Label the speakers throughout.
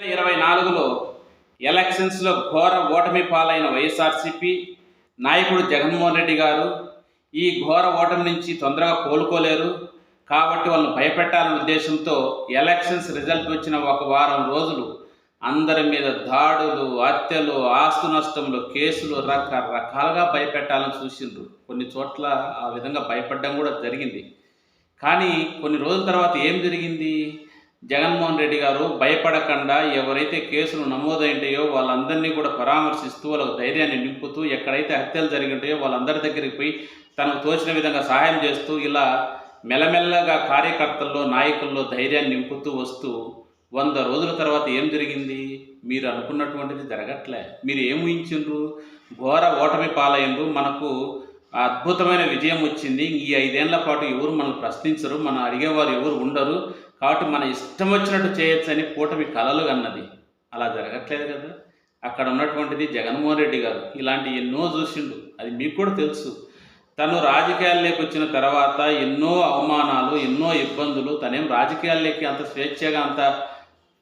Speaker 1: ఇరవై నాలుగులో ఎలక్షన్స్లో ఘోర ఓటమి పాలైన వైఎస్ఆర్సీపీ నాయకుడు జగన్మోహన్ రెడ్డి గారు ఈ ఘోర ఓటమి నుంచి తొందరగా కోలుకోలేరు. కాబట్టి వాళ్ళని భయపెట్టాలనే ఉద్దేశంతో ఎలక్షన్స్ రిజల్ట్ వచ్చిన ఒక వారం రోజులు అందరి మీద దాడులు హత్యలు ఆస్తు నష్టములు కేసులు రకరకాలుగా భయపెట్టాలని చూసిండ్రు. కొన్ని చోట్ల ఆ విధంగా భయపడడం కూడా జరిగింది. కానీ కొన్ని రోజుల తర్వాత ఏం జరిగింది? జగన్మోహన్ రెడ్డి గారు భయపడకుండా ఎవరైతే కేసులు నమోదైంటాయో వాళ్ళందరినీ కూడా పరామర్శిస్తూ వాళ్ళకు ధైర్యాన్ని నింపుతూ ఎక్కడైతే హత్యలు జరిగింటాయో వాళ్ళందరి దగ్గరికి పోయి తనకు తోచిన విధంగా సహాయం చేస్తూ ఇలా మెల్లమెల్లగా కార్యకర్తల్లో నాయకుల్లో ధైర్యాన్ని నింపుతూ వస్తూ వంద రోజుల తర్వాత ఏం జరిగింది? మీరు అనుకున్నటువంటిది జరగట్లే. మీరు ఏం ఘోర ఓటమి పాలైండ్రు. మనకు అద్భుతమైన విజయం వచ్చింది. ఈ ఐదేళ్ళ పాటు ఎవరు మనల్ని ప్రశ్నించరు. మనం అడిగేవారు ఎవరు ఉండరు. కాబట్టి మన ఇష్టం వచ్చినట్టు చేయొచ్చని కూటమి కలలు కన్నది. అలా జరగట్లేదు కదా. అక్కడ ఉన్నటువంటిది జగన్మోహన్ రెడ్డి గారు. ఇలాంటి ఎన్నో చూసిండు. అది మీకు కూడా తెలుసు. తను రాజకీయాల్లోకి వచ్చిన తర్వాత ఎన్నో అవమానాలు ఎన్నో ఇబ్బందులు తనేం రాజకీయాల్లోకి అంత స్వేచ్ఛగా అంత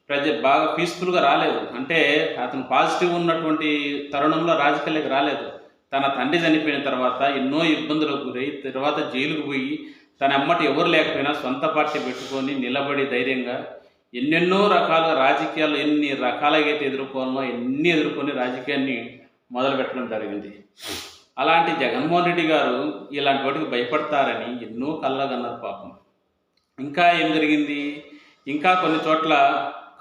Speaker 1: ప్రజ బాగా పీస్ఫుల్గా రాలేదు. అంటే అతను పాజిటివ్ ఉన్నటువంటి తరుణంలో రాజకీయాల్లోకి రాలేదు. తన తండ్రి చనిపోయిన తర్వాత ఎన్నో ఇబ్బందులకు గురై తర్వాత జైలుకు పోయి తన అమ్మటి ఎవరు లేకపోయినా సొంత పార్టీ పెట్టుకొని నిలబడి ధైర్యంగా ఎన్నెన్నో రకాలుగా రాజకీయాలు ఎన్ని రకాలుగా అయితే ఎదుర్కోవాలో ఎన్ని ఎదుర్కొని రాజకీయాన్ని మొదలు పెట్టడం జరిగింది. అలాంటి జగన్మోహన్ రెడ్డి గారు ఇలాంటి వాటికి భయపడతారని ఎన్నో కళ్ళగన్నారు పాపం. ఇంకా ఏం జరిగింది? ఇంకా కొన్ని చోట్ల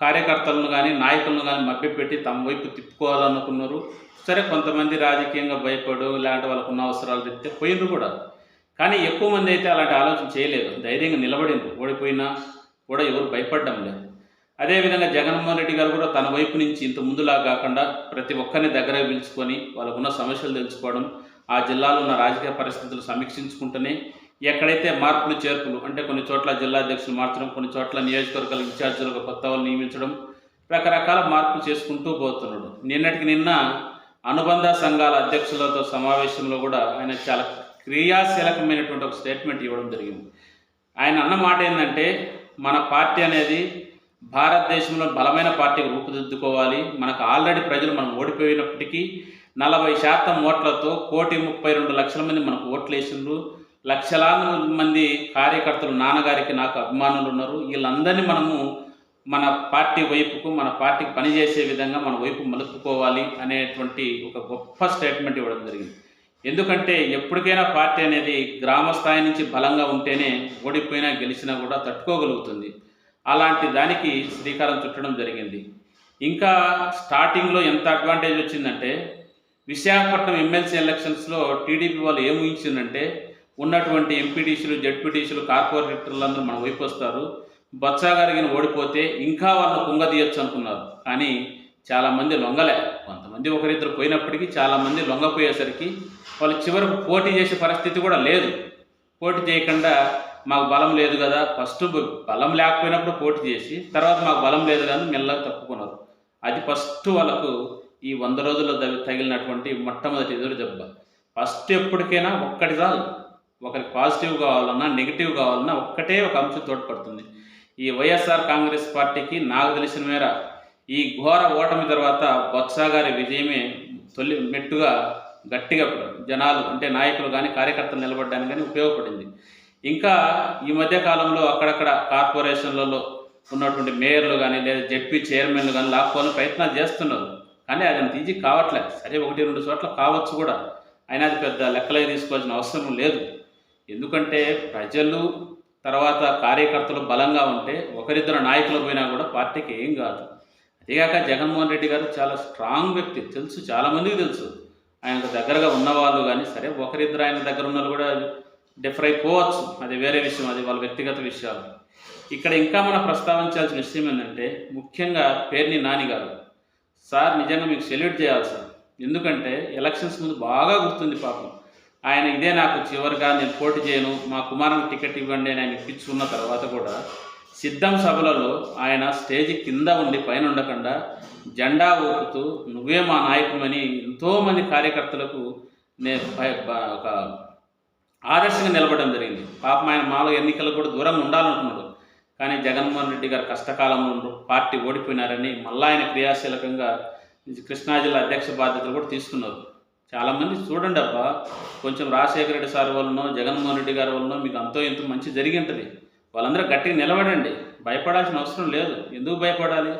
Speaker 1: కార్యకర్తలను కానీ నాయకులను కానీ మభ్యపెట్టి తమ వైపు తిప్పుకోవాలనుకున్నారు. సరే కొంతమంది రాజకీయంగా భయపడు ఇలాంటి వాళ్ళకున్న అవసరాలు తెస్తే పోయిండ్రు కూడా. కానీ ఎక్కువ మంది అయితే అలాంటి ఆలోచన చేయలేదు. ధైర్యంగా నిలబడింది ఓడిపోయినా కూడా ఎవరు భయపడడం లేదు. అదేవిధంగా జగన్మోహన్ రెడ్డి గారు కూడా తన వైపు నుంచి ఇంత ముందులా కాకుండా ప్రతి ఒక్కరిని దగ్గర పిలుచుకొని వాళ్ళకున్న సమస్యలు తెలుసుకోవడం ఆ జిల్లాలో ఉన్న రాజకీయ పరిస్థితులు సమీక్షించుకుంటూనే ఎక్కడైతే మార్పులు చేర్పులు అంటే కొన్ని చోట్ల జిల్లా అధ్యక్షులు మార్చడం కొన్ని చోట్ల నియోజకవర్గాల ఇన్ఛార్జీలుగా కొత్త వాళ్ళు నియమించడం రకరకాల మార్పులు చేసుకుంటూ పోతున్నాడు. నిన్నటికి నిన్న అనుబంధ సంఘాల అధ్యక్షులతో సమావేశంలో కూడా ఆయన చాలా క్రియాశీలకమైనటువంటి ఒక స్టేట్మెంట్ ఇవ్వడం జరిగింది. ఆయన అన్న మాట ఏంటంటే మన పార్టీ అనేది భారతదేశంలో బలమైన పార్టీకి రూపుదిద్దుకోవాలి. మనకు ఆల్రెడీ ప్రజలు మనం ఓడిపోయినప్పటికీ నలభై శాతం ఓట్లతో కోటి ముప్పై రెండు లక్షల మంది మనకు ఓట్లు వేసిండ్రు. లక్షలాది మంది కార్యకర్తలు నాన్నగారికి నాకు అభిమానులు ఉన్నారు. వీళ్ళందరినీ మనము మన పార్టీ వైపుకు మన పార్టీకి పనిచేసే విధంగా మన వైపు మలుపుకోవాలి అనేటువంటి ఒక గొప్ప స్టేట్మెంట్ ఇవ్వడం జరిగింది. ఎందుకంటే ఎప్పటికైనా పార్టీ అనేది గ్రామ స్థాయి నుంచి బలంగా ఉంటేనే ఓడిపోయినా గెలిచినా కూడా తట్టుకోగలుగుతుంది. అలాంటి దానికి శ్రీకారం చుట్టడం జరిగింది. ఇంకా స్టార్టింగ్లో ఎంత అడ్వాంటేజ్ వచ్చిందంటే విశాఖపట్నం ఎమ్మెల్సీ ఎలక్షన్స్లో టీడీపీ వాళ్ళు ఏం ఊహించిందంటే ఉన్నటువంటి ఎంపీటీసీలు జడ్పీటీసీలు కార్పొరేటర్లందరూ మన వైపు వస్తారు. బొత్స ఓడిపోతే ఇంకా వాళ్ళని కుంగదీయొచ్చు అనుకున్నారు. కానీ చాలామంది లొంగలే. కొంతమంది ఒకరిద్దరు పోయినప్పటికీ చాలామంది లొంగపోయేసరికి వాళ్ళు చివరకు పోటీ చేసే పరిస్థితి కూడా లేదు. పోటీ చేయకుండా మాకు బలం లేదు కదా ఫస్ట్ బలం లేకపోయినప్పుడు పోటీ చేసి తర్వాత మాకు బలం లేదు కానీ మెల్లగా తప్పుకున్నారు. అది ఫస్ట్ వాళ్ళకు ఈ వంద రోజుల్లో తగి- తగిలినటువంటి మొట్టమొదటి ఎదురు దెబ్బ. ఫస్ట్ ఎప్పటికైనా ఒక్కటి చాలు. ఒకరికి పాజిటివ్ కావాలన్నా నెగిటివ్ కావాలన్నా ఒక్కటే ఒక అంశం తోడ్పడుతుంది. ఈ వైఎస్ఆర్ కాంగ్రెస్ పార్టీకి నాకు తెలిసిన మేర ఈ ఘోర ఓటమి తర్వాత బొత్స గారి విజయమే తొలి మెట్టుగా గట్టిగా జనాలు అంటే నాయకులు కానీ కార్యకర్తలు నిలబడడానికి కానీ ఉపయోగపడింది. ఇంకా ఈ మధ్య కాలంలో అక్కడక్కడ కార్పొరేషన్లలో ఉన్నటువంటి మేయర్లు కానీ లేదా జడ్పీ చైర్మన్లు కానీ లాక్కోవాలని ప్రయత్నాలు చేస్తున్నారు. కానీ అది తీసి కావట్లేదు. సరే ఒకటి రెండు చోట్ల కావచ్చు కూడా. అయినా అది పెద్ద లెక్కలే తీసుకోవాల్సిన అవసరం లేదు. ఎందుకంటే ప్రజలు తర్వాత కార్యకర్తలు బలంగా ఉంటే ఒకరిద్దరు నాయకులు పోయినా కూడా పార్టీకి ఏం కాదు. అదేగాక జగన్మోహన్ రెడ్డి గారు చాలా స్ట్రాంగ్ వ్యక్తి తెలుసు చాలామందికి తెలుసు. ఆయనకు దగ్గరగా ఉన్నవాళ్ళు కానీ సరే ఒకరిద్దరు ఆయన దగ్గర ఉన్న వాళ్ళు కూడా డిఫర్ అయిపోవచ్చు. అది వేరే విషయం అది వాళ్ళ వ్యక్తిగత విషయాలు. ఇక్కడ ఇంకా మనం ప్రస్తావించాల్సిన విషయం ఏంటంటే ముఖ్యంగా పేర్ని నాని గారు. సార్ నిజంగా మీకు సెల్యూట్ చేయాలి సార్. ఎందుకంటే ఎలక్షన్స్ ముందు బాగా గుర్తుంది పాపం. ఆయన ఇదే నాకు చివరిగా నేను పోటీ చేయను మా కుమారుని టికెట్ ఇవ్వండి అని ఆయన ఇప్పించుకున్న తర్వాత కూడా సిద్ధం సభలలో ఆయన స్టేజ్ కింద ఉండి పైన ఉండకుండా జెండా ఊపుతూ నువ్వే మా నాయకుమని ఎంతోమంది కార్యకర్తలకు నేను ఒక ఆదర్శంగా నిలబడడం జరిగింది. పాపం ఆయన మాలో ఎన్నికలు కూడా దూరంగా ఉండాలనుకున్నాడు. కానీ జగన్మోహన్ రెడ్డి గారు కష్టకాలంలో పార్టీ ఓడిపోయినారని మళ్ళా ఆయన క్రియాశీలకంగా కృష్ణా జిల్లా అధ్యక్ష బాధ్యతలు కూడా తీసుకున్నారు. చాలామంది చూడండి అబ్బా కొంచెం రాజశేఖర రెడ్డి సార్ వలనో జగన్మోహన్ రెడ్డి గారి వలనో మీకు అంతో ఎంతో మంచి జరిగి ఉంటుంది. వాళ్ళందరూ గట్టిగా నిలబడండి. భయపడాల్సిన అవసరం లేదు. ఎందుకు భయపడాలి?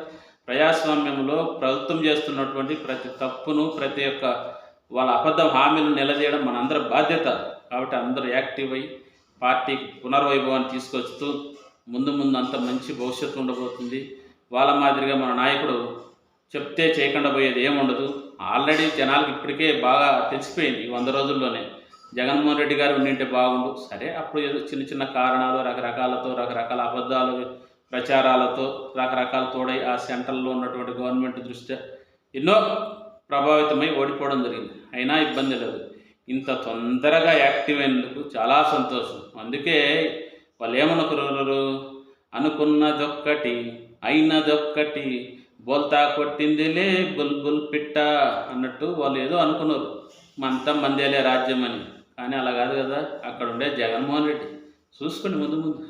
Speaker 1: ప్రజాస్వామ్యంలో ప్రభుత్వం చేస్తున్నటువంటి ప్రతి తప్పును ప్రతి ఒక్క వాళ్ళ అబద్ధ హామీలను నిలదీయడం మనందరి బాధ్యత. కాబట్టి అందరూ యాక్టివ్ అయ్యి పార్టీకి పునర్వైభవాన్ని తీసుకొస్తూ ముందు ముందు అంత మంచి భవిష్యత్తు ఉండబోతుంది. వాళ్ళ మాదిరిగా మన నాయకుడు చెప్తే చేయకుండా పోయేది ఏముండదు. ఆల్రెడీ జనాలకు ఇప్పటికే బాగా తెలిసిపోయింది ఈ వంద రోజుల్లోనే. జగన్మోహన్ రెడ్డి గారు ఉండింటే బాగుండు. సరే అప్పుడు చిన్న చిన్న కారణాలు రకరకాలతో రకరకాల అబద్ధాలు ప్రచారాలతో రకరకాల తోడై ఆ సెంట్రల్లో ఉన్నటువంటి గవర్నమెంట్ దృష్ట్యా ఎన్నో ప్రభావితమై ఓడిపోవడం జరిగింది. అయినా ఇబ్బంది లేదు. ఇంత తొందరగా యాక్టివ్ అయినందుకు చాలా సంతోషం. అందుకే వాళ్ళు ఏమనుకున్నారు అనుకున్నదొక్కటి అయినదొక్కటి బోల్తా కొట్టిందిలే బుల్ బుల్ పిట్ట అన్నట్టు వాళ్ళు ఏదో అనుకున్నారు. మంతా మందేలే రాజ్యం అని. కానీ అలా కాదు కదా అక్కడ ఉండే జగన్మోహన్ రెడ్డి. చూసుకోండి ముందు ముందు.